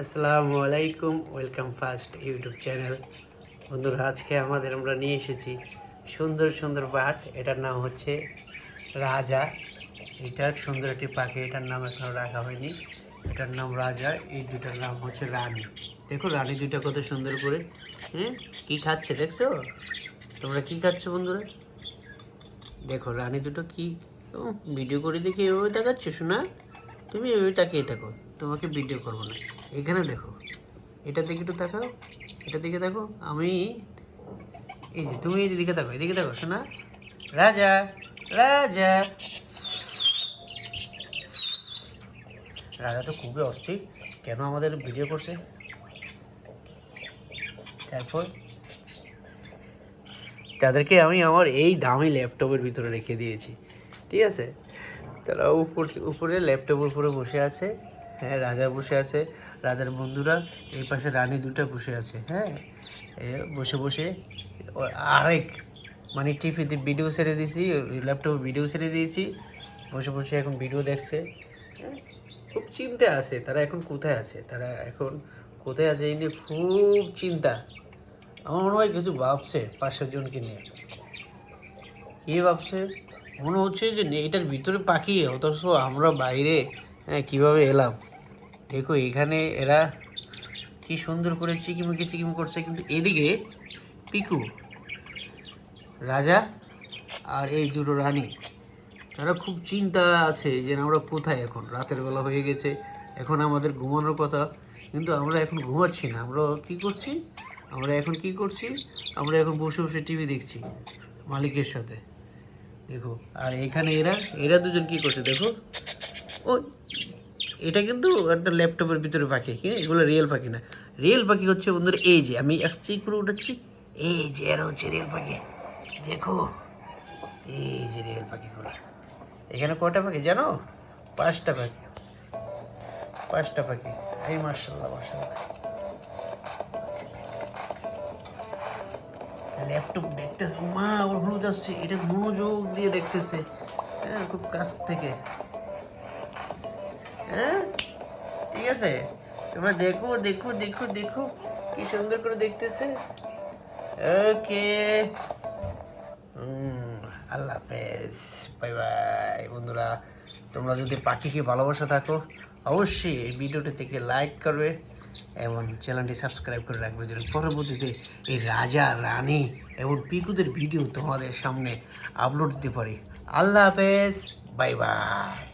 আসসালামু আলাইকুম, welcome first YouTube channel. বন্ধুরা, আজকে আমাদের আমরা নিয়ে এসেছি সুন্দর সুন্দর বাঘ এটার নাম হচ্ছে রাজা। এটার সুন্দর একটি পাখি, এটার নাম এখনও রাখা হয়নি। এটার নাম রাজা, এই দুটার নাম হচ্ছে রানী। দেখো, রানী দুটা কত সুন্দর করে হ্যাঁ কী খাচ্ছে, দেখছ? তোমরা কি খাচ্ছ, বন্ধুরা? দেখো, রানী দুটো কি ভিডিও করে দেখে এভাবে দেখাচ্ছ শোনা তুমি এভাবে তাকিয়ে থাকো, তোমাকে ভিডিও করব না। এখানে দেখো, এটার দিকে একটু তাকাও, এটার দিকে দেখো, আমি, এই যে তুমি এদিকে দেখো এদিকে দেখো শোনা। রাজা রাজা। রাজা তো খুবই অস্থির, কেন আমাদের ভিডিও করছে? তারপর? তাদেরকে আমি আমার এই দামি ল্যাপটপের ভিতরে রেখে দিয়েছি, ঠিক আছে? তারা উপর উপরে ল্যাপটপের উপরে বসে আছে। হ্যাঁ রাজা বসে আছে। রাজার বন্ধুরা এই পাশে রানী দুটো বসে আছে হ্যাঁ। বসে বসে আরেক মানে টিভিতে ভিডিও ছেড়ে দিয়েছি ল্যাপটপে ভিডিও ছেড়ে দিয়েছি। বসে বসে এখন ভিডিও দেখছে। হ্যাঁ, খুব চিন্তা আছে। তারা এখন কোথায় আছে? তারা এখন কোথায় আছে এই নিয়ে খুব চিন্তা। আমার মনে হয় কিছু ভাবছে পাঁচ সাতজনকে নিয়ে। কি ভাবছে? মনে হচ্ছে যে এটার ভিতরে পাখি অথচ আমরা বাইরে হ্যাঁ, কীভাবে এলাম? দেখো এখানে এরা কি সুন্দর করে চিকিমিকি চিকিম করছে কিন্তু এদিকে পিকু রাজা আর এই দুটো রানী তারা খুব চিন্তা আছে যে আমরা কোথায় এখন? রাতের বেলা হয়ে গেছে এখন আমাদের ঘুমানোর কথা কিন্তু আমরা এখন ঘুমাচ্ছি না। আমরা কি করছি? আমরা এখন কি করছি? আমরা এখন বসে বসে টিভি দেখছি মালিকের সাথে। দেখো, আর এখানে এরা এরা দুজন কি করছে দেখো। ও এটা কিন্তু একটা ল্যাপটপের ভিতরে পাখি, কি? এগুলো রিয়েল পাখি না। রিয়েল পাখি হচ্ছে বন্ধুরা, এই যে, আমি আসছি করে উঠাচ্ছি। এই যে, এরা হচ্ছে রিয়েল পাখি। দেখো, এই যে রিয়েল পাখিগুলো। এখানে কটা পাখি জানো? পাঁচটা পাখি। পাঁচটা পাখি। এই মার্শাল্লাহ মার্শাল্লাহ ল্যাপটপ দেখতেছে মা, ওর হলুদ আসছে এটা মনোযোগ দিয়ে দেখতেছে। হ্যাঁ খুব কাছ থেকে। হ্যাঁ ঠিক আছে? তোমরা দেখো দেখো দেখো দেখো কি সুন্দর করে দেখতেছে। ওকে। আল্লাহ হাফেজ। Bye bye. বন্ধুরা, তোমরা যদি পাখিকে ভালোবাসা থাকো, অবশ্যই এই ভিডিওটি থেকে লাইক করবে। এবং চ্যানেলটি সাবস্ক্রাইব করে রাখবে যেন পরবর্তীতে এই রাজা, রানী এবং পিকুদের ভিডিও তোমাদের সামনে আপলোড দিতে পারি। আল্লাহ হাফেজ বাই বাই